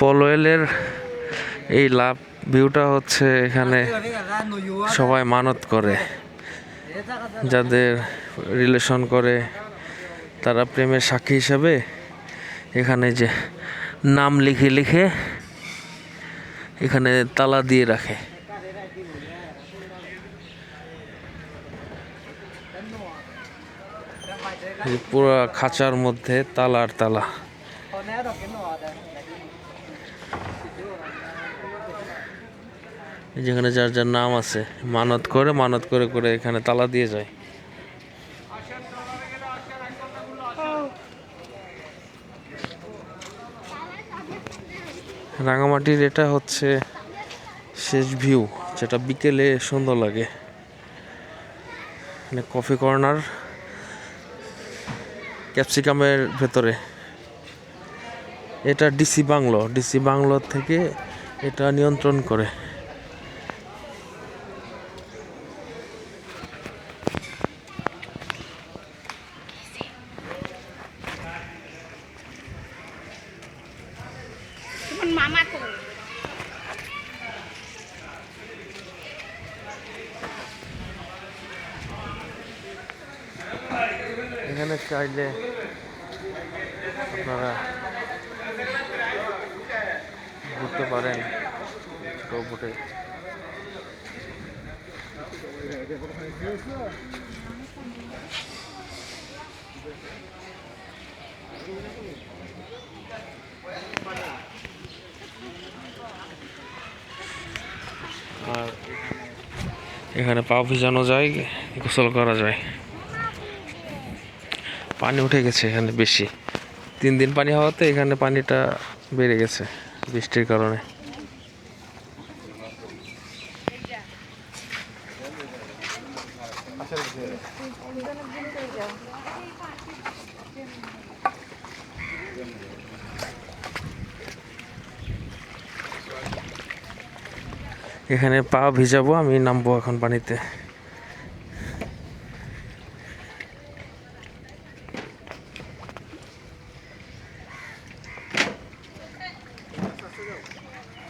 পলয়েলের এই লাভ ভিউটা হচ্ছে এখানে সবাই মানত করে। যাদের রিলেশন করে তারা প্রেমের সাক্ষী হিসাবে এখানে যে নাম লিখে লিখে এখানে তালা দিয়ে রাখে। পুরো খাঁচার মধ্যে তালার তালা। যেখানে যার যার নাম আছে, মানত করে মানত করে করে এখানে তালা দিয়ে যায়। রাঙামাটির এটা হচ্ছে শেষ ভিউ, যেটা বিকেলে সুন্দর লাগে। মানে কফি কর্নার ক্যাপসিকামের ভেতরে। এটা ডিসি বাংলো। ডিসি বাংলো থেকে এটা নিয়ন্ত্রণ করে। มัน এখানে চাইলে আপনারা ঘুরতে পারেন ছোট বোটে। আর এখানে পা ভিজানো যায়, গোসল করা যায়। পানি উঠে গেছে এখানে বেশি। তিন দিন পানি হওয়াতে এখানে পানিটা বেড়ে গেছে বৃষ্টির কারণে। এখানে পা ভিজাবো, আমি নামবো এখন পানিতে। else?